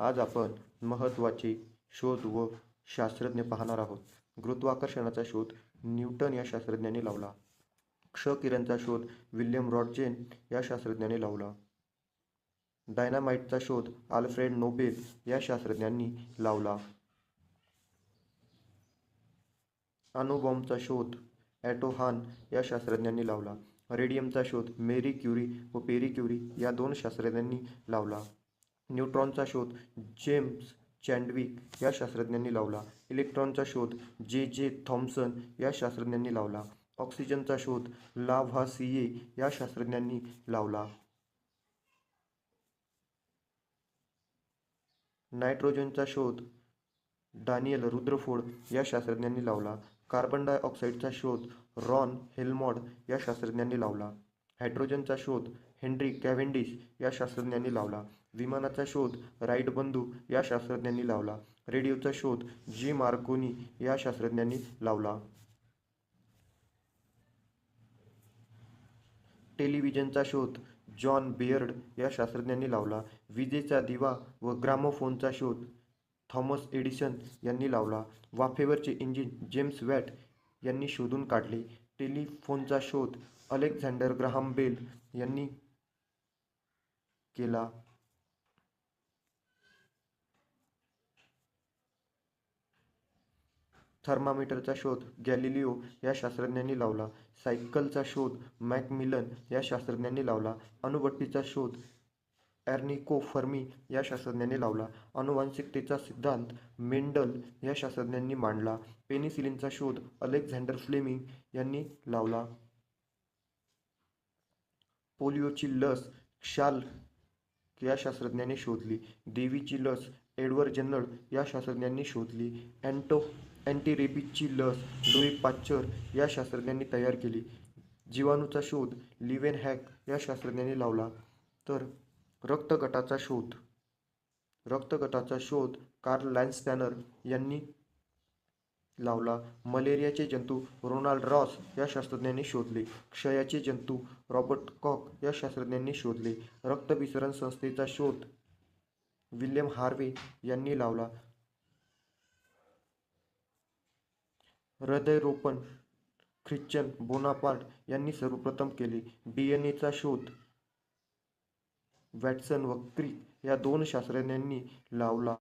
आज आपण महत्त्वाचे शोध व शास्त्रज्ञ पाहणार आहोत. गुरुत्वाकर्षणाचा शोध न्यूटन या शास्त्रज्ञाने लावला. क्ष किरणचा शोध विल्यम रॉडजेन या शास्त्रज्ञाने लावला. डायनामाइटचा शोध आल्फ्रेड नोबेल या शास्त्रज्ञांनी लावला. अणुबॉम्बचा शोध ॲटोहान या शास्त्रज्ञांनी लावला. रेडियमचा शोध मेरी क्युरी व पेरी क्युरी या दोन शास्त्रज्ञांनी लावला. न्यूट्रॉनचा शोध जेम्स चॅन्डविक या शास्त्रज्ञांनी लावला. इलेक्ट्रॉनचा शोध जे जे थॉम्सन या शास्त्रज्ञांनी लावला. ऑक्सिजनचा शोध लाव्हासिये या शास्त्रज्ञांनी लावला. नायट्रोजनचा शोध डानियल रुद्रफोड या शास्त्रज्ञांनी लावला. कार्बन डायऑक्साईडचा शोध रॉन हेल्मॉड या शास्त्रज्ञांनी लावला. हायड्रोजनचा शोध हेनरी कॅव्हेंडिश या शास्त्रज्ञांनी लावला. विमानाचा शोध राईट बंधू या शास्त्रज्ञांनी लावला. रेडिओचा शोध जी मार्कोनी या शास्त्रज्ञांनी लावला. टेलिव्हिजनचा शोध जॉन बियर्ड या शास्त्रज्ञांनी लावला. विजेचा दिवा व ग्रामोफोनचा शोध थॉमस एडिसन यांनी लावला. वाफेवरचे इंजिन जेम्स वॅट यांनी शोधून काढले. टेलिफोनचा शोध अलेक्झांडर ग्राहम बेल यांनी केला. थर्मामीटरचा शोध गॅलिलिओ या शास्त्रज्ञांनी लावला. सायकलचा शोध मॅकमिलन या शास्त्रज्ञांनी लावला. अणुभट्टीचा शोध ॲर्निको फर्मी या शास्त्रज्ञांनी लावला. अनुवांशिकतेचा सिद्धांत मेंडल या शास्त्रज्ञांनी मांडला. पेनिसिलिनचा शोध अलेक्झांडर फ्लेमिंग यांनी लावला. पोलिओची लस क्षाल या शास्त्रज्ञांनी शोधली. देवीची लस एडवर्ड जनरल या शास्त्रज्ञांनी शोधली. अँटो अँटीरेबीजची लस लुई पाच्चर या शास्त्रज्ञांनी तयार केली. जीवाणूचा शोध लिवेन हॅक या शास्त्रज्ञांनी लावला. तर रक्तगटाचा शोध. रक्तगटाचा शोध कार्ल लॅन्स्टॅनर यांनी लावला. मलेरियाचे जंतू रोनाल्ड रॉस या शास्त्रज्ञांनी शोधले. क्षयाचे जंतू रॉबर्ट कॉक या शास्त्रज्ञांनी शोधले. रक्तभिसरण संस्थेचा शोध विल्यम हार्वे यांनी लावला. हृदयरोपण ख्रिश्चन बोनापार्ट यांनी सर्वप्रथम केले. डी एन एचा शोध वॅटसन व क्रिक या दोन शास्त्रज्ञांनी लावला.